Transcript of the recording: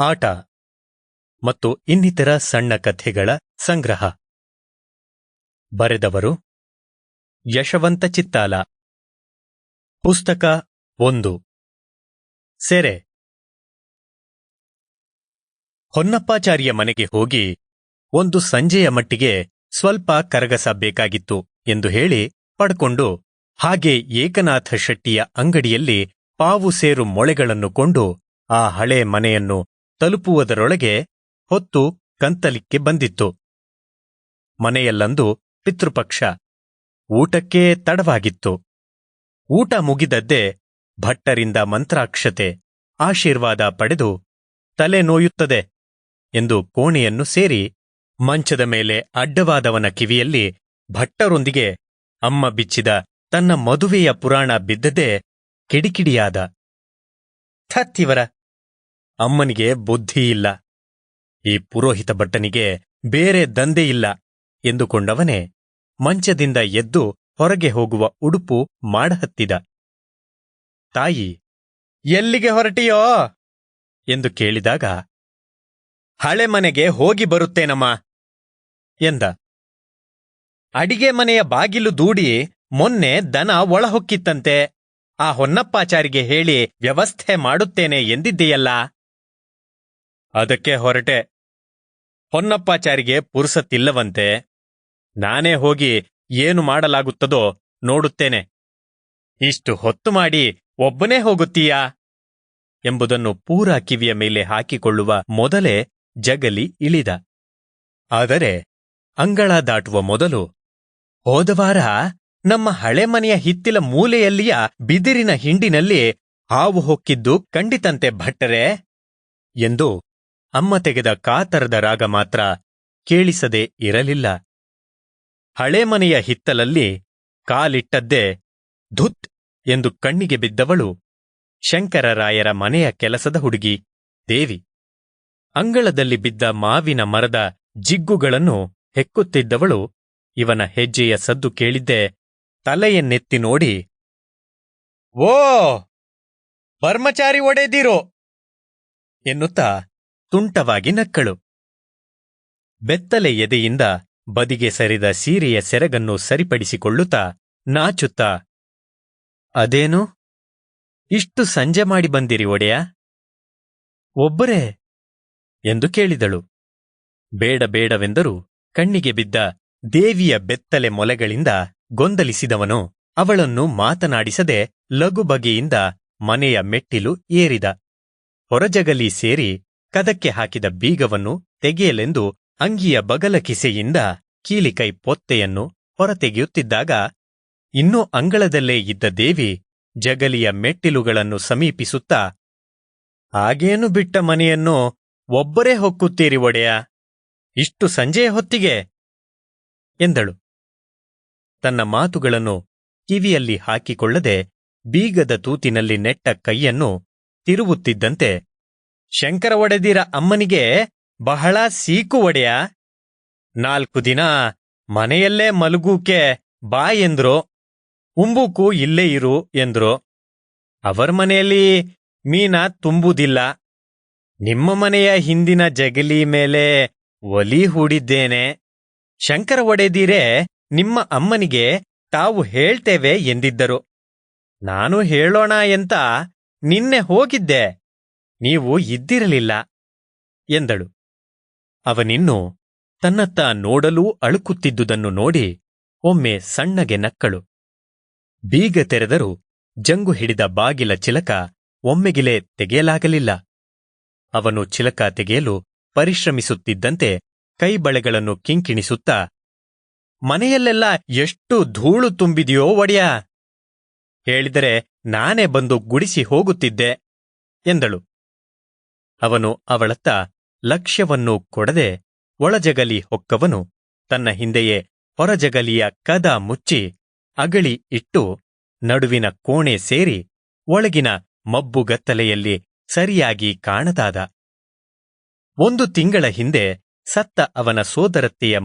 ಆಟ ಮತ್ತು ಇನ್ನಿತರ ಸಣ್ಣ ಕಥೆಗಳ ಸಂಗ್ರಹ. ಬರೆದವರು ಯಶವಂತ ಚಿತ್ತಾಲ. ಪುಸ್ತಕ ಒಂದು. ಸೆರೆ. ಹೊನ್ನಪ್ಪಾಚಾರ್ಯ ಮನೆಗೆ ಹೋಗಿ ಒಂದು ಸಂಜೆಯ ಮಟ್ಟಿಗೆ ಸ್ವಲ್ಪ ಕರಗಸ ಬೇಕಾಗಿತ್ತು ಎಂದು ಹೇಳಿ ಪಡ್ಕೊಂಡು ಹಾಗೆ ಏಕನಾಥ ಶೆಟ್ಟಿಯ ಅಂಗಡಿಯಲ್ಲಿ ಪಾವು ಸೇರು ಮೊಳೆಗಳನ್ನು ಕೊಂಡು ಆ ಹಳೆ ಮನೆಯನ್ನು ತಲುಪುವುದರೊಳಗೆ ಹೊತ್ತು ಕಂತಲಿಕ್ಕೆ ಬಂದಿತ್ತು. ಮನೆಯಲ್ಲಂದು ಪಿತೃಪಕ್ಷ ಊಟಕ್ಕೆ ತಡವಾಗಿತ್ತು. ಊಟ ಮುಗಿದದ್ದೇ ಭಟ್ಟರಿಂದ ಮಂತ್ರಾಕ್ಷತೆ, ಆಶೀರ್ವಾದ ಪಡೆದು ತಲೆ ನೋಯುತ್ತದೆ ಎಂದು ಕೋಣೆಯನ್ನು ಸೇರಿ ಮಂಚದ ಮೇಲೆ ಅಡ್ಡವಾದವನ ಕಿವಿಯಲ್ಲಿ ಭಟ್ಟರೊಂದಿಗೆ ಅಮ್ಮ ಬಿಚ್ಚಿದ ತನ್ನ ಮದುವೆಯ ಪುರಾಣ ಬಿದ್ದದೆ ಕಿಡಿಕಿಡಿಯಾದ. ಥತ್ತಿವರ ಅಮ್ಮನಿಗೆ ಬುದ್ಧಿ ಇಲ್ಲ. ಈ ಪುರೋಹಿತ ಭಟ್ಟನಿಗೆ ಬೇರೆ ದಂಧೆ ಇಲ್ಲ ಎಂದುಕೊಂಡವನೇ ಮಂಚದಿಂದ ಎದ್ದು ಹೊರಗೆ ಹೋಗುವ ಉಡುಪು ಮಾಡಹತ್ತಿದ. ತಾಯಿ, ಎಲ್ಲಿಗೆ ಹೊರಟಿಯೋ? ಎಂದು ಕೇಳಿದಾಗ, ಹಳೆ ಮನೆಗೆ ಹೋಗಿ ಬರುತ್ತೇನಮ್ಮ? ಎಂದ. ಅಡಿಗೆ ಮನೆಯ ಬಾಗಿಲು ದೂಡಿ ಮೊನ್ನೆ ದನ ಒಳಹೊಕ್ಕಿತ್ತಂತೆ. ಆ ಹೊನ್ನಪ್ಪಾಚಾರಿಗೆ ಹೇಳಿ ವ್ಯವಸ್ಥೆ ಮಾಡುತ್ತೇನೆ ಎಂದಿದ್ದೀಯಲ್ಲ? ಅದಕ್ಕೆ ಹೊರಟೆ. ಹೊನ್ನಪ್ಪಾಚಾರಿಗೆ ಪುರುಸತ್ತಿಲ್ಲವಂತೆ ನಾನೇ ಹೋಗಿ ಏನು ಮಾಡಲಾಗುತ್ತದೋ ನೋಡುತ್ತೇನೆ. ಇಷ್ಟು ಹೊತ್ತು ಮಾಡಿ ಒಬ್ಬನೇ ಹೋಗುತ್ತೀಯಾ? ಎಂಬುದನ್ನು ಪೂರಾ ಕಿವಿಯ ಮೇಲೆ ಹಾಕಿಕೊಳ್ಳುವ ಮೊದಲೇ ಜಗಲಿ ಇಳಿದ. ಆದರೆ ಅಂಗಳ ದಾಟುವ ಮೊದಲು ಹೋದವಾರ ನಮ್ಮ ಹಳೆ ಮನೆಯ ಹಿತ್ತಿಲ ಮೂಲೆಯಲ್ಲಿಯ ಬಿದಿರಿನ ಹಿಂಡಿನಲ್ಲಿ ಹಾವು ಹೊಕ್ಕಿದ್ದು ಕಂಡಿತಂತೆ ಭಟ್ಟರೆ ಎಂದು ಅಮ್ಮ ತೆಗೆದ ಕಾತರದ ರಾಗ ಮಾತ್ರ ಕೇಳಿಸದೆ ಇರಲಿಲ್ಲ. ಹಳೆ ಮನೆಯ ಹಿತ್ತಲಲ್ಲಿ ಕಾಲಿಟ್ಟದ್ದೇ ಧುತ್ ಎಂದು ಕಣ್ಣಿಗೆ ಬಿದ್ದವಳು ಶಂಕರರಾಯರ ಮನೆಯ ಕೆಲಸದ ಹುಡುಗಿ ದೇವಿ. ಅಂಗಳದಲ್ಲಿ ಬಿದ್ದ ಮಾವಿನ ಮರದ ಜಿಗ್ಗುಗಳನ್ನು ಹೆಕ್ಕುತ್ತಿದ್ದವಳು ಇವನ ಹೆಜ್ಜೆಯ ಸದ್ದು ಕೇಳಿದ್ದೆ ತಲೆಯನ್ನೆತ್ತಿ ನೋಡಿ, ಓ, ಬರ್ಮಚಾರಿ ಒಡೆದಿರೋ ಎನ್ನುತ್ತಾ ತುಂಟವಾಗಿ ನಕ್ಕಳು. ಬೆತ್ತಲೆ ಎದೆಯಿಂದ ಬದಿಗೆ ಸರಿದ ಸೀರೆಯ ಸೆರಗನ್ನು ಸರಿಪಡಿಸಿಕೊಳ್ಳುತ್ತಾ ನಾಚುತ್ತಾ, ಅದೇನು? ಇಷ್ಟು ಸಂಜೆ ಮಾಡಿ ಬಂದಿರಿ ಒಡೆಯ? ಒಬ್ಬರೇ? ಎಂದು ಕೇಳಿದಳು. ಬೇಡ, ಬೇಡವೆಂದರೂ ಕಣ್ಣಿಗೆ ಬಿದ್ದ ದೇವಿಯ ಬೆತ್ತಲೆ ಮೊಲೆಗಳಿಂದ ಗೊಂದಲಿಸಿದವನು ಅವಳನ್ನು ಮಾತನಾಡಿಸದೆ ಲಘು ಬಗೆಯಿಂದ ಮನೆಯ ಮೆಟ್ಟಿಲು ಏರಿದ. ಹೊರಜಗಲಿ ಸೇರಿ ಕದಕ್ಕೆ ಹಾಕಿದ ಬೀಗವನ್ನು ತೆಗೆಯಲೆಂದು ಅಂಗಿಯ ಬಗಲ ಕಿಸೆಯಿಂದ ಕೀಲಿಕೈ ಪೊತ್ತೆಯನ್ನು ಹೊರತೆಗೆಯುತ್ತಿದ್ದಾಗ ಇನ್ನೂ ಅಂಗಳದಲ್ಲೇ ಇದ್ದ ದೇವಿ ಜಗಲಿಯ ಮೆಟ್ಟಿಲುಗಳನ್ನು ಸಮೀಪಿಸುತ್ತಾ, ಹಾಗೇನು ಬಿಟ್ಟ ಮನೆಯನ್ನು ಒಬ್ಬರೇ ಹೊಕ್ಕುತ್ತೀರಿ ಒಡೆಯ? ಇಷ್ಟು ಸಂಜೆಯ ಹೊತ್ತಿಗೆ ಎಂದಳು. ತನ್ನ ಮಾತುಗಳನ್ನು ಕಿವಿಯಲ್ಲಿ ಹಾಕಿಕೊಳ್ಳದೆ ಬೀಗದ ತೂತಿನಲ್ಲಿ ನೆಟ್ಟ ಕೈಯನ್ನು ತಿರುವುತ್ತಿದ್ದಂತೆ ಶಂಕರ ಒಡೆದಿರ ಅಮ್ಮನಿಗೆ ಬಹಳ ಸೀಕು ಒಡೆಯ. ನಾಲ್ಕು ದಿನ ಮನೆಯಲ್ಲೇ ಮಲಗೂಕೆ ಬಾ ಎಂದ್ರು. ಉಂಬುಕು ಇಲ್ಲೇ ಇರು ಎಂದ್ರು. ಅವರ ಮನೆಯಲ್ಲಿ ಮೀನ ತುಂಬುದಿಲ್ಲ. ನಿಮ್ಮ ಮನೆಯ ಹಿಂದಿನ ಜಗಲಿ ಮೇಲೆ ಒಲಿ ಹೂಡಿದ್ದೇನೆ. ಶಂಕರ ಒಡೆದಿರೇ ನಿಮ್ಮ ಅಮ್ಮನಿಗೆ ತಾವು ಹೇಳ್ತೇವೆ ಎಂದಿದ್ದರು. ನಾನು ಹೇಳೋಣ ಎಂತ ನಿನ್ನೆ ಹೋಗಿದ್ದೆ. ನೀವು ಇದ್ದಿರಲಿಲ್ಲ ಎಂದಳು. ಅವನಿನ್ನು ತನ್ನತ್ತ ನೋಡಲೂ ಅಳುಕುತ್ತಿದ್ದುದನ್ನು ನೋಡಿ ಒಮ್ಮೆ ಸಣ್ಣಗೆ ನಕ್ಕಳು. ಬೀಗ ತೆರೆದರೂ ಜಂಗು ಹಿಡಿದ ಬಾಗಿಲ ಚಿಲಕ ಒಮ್ಮೆಗಿಲೆ ತೆಗೆಯಲಾಗಲಿಲ್ಲ. ಅವನು ಚಿಲಕ ತೆಗೆಯಲು ಪರಿಶ್ರಮಿಸುತ್ತಿದ್ದಂತೆ ಕೈಬಳೆಗಳನ್ನು ಕಿಂಕಿಣಿಸುತ್ತಾ, ಮನೆಯಲ್ಲೆಲ್ಲ ಎಷ್ಟು ಧೂಳು ತುಂಬಿದೆಯೋ ಒಡೆಯ! ಹೇಳಿದರೆ ನಾನೇ ಬಂದು ಗುಡಿಸಿ ಹೋಗುತ್ತಿದ್ದೆ ಎಂದಳು. ಅವನು ಅವಳತ್ತ ಲಕ್ಷ್ಯವನ್ನು ಕೊಡದೆ ಒಳಜಗಲಿ ಹೊಕ್ಕವನು. ತನ್ನ ಹಿಂದೆಯೇ ಹೊರಜಗಲಿಯ ಕದ ಮುಚ್ಚಿ ಅಗಳಿ ಇಟ್ಟು ನಡುವಿನ ಕೋಣೆ ಸೇರಿ ಒಳಗಿನ ಮಬ್ಬುಗತ್ತಲೆಯಲ್ಲಿ ಸರಿಯಾಗಿ ಕಾಣದಾದ ಒಂದು ತಿಂಗಳ ಹಿಂದೆ ಸತ್ತ ಅವನ ಸೋದರತ್ತೆಯ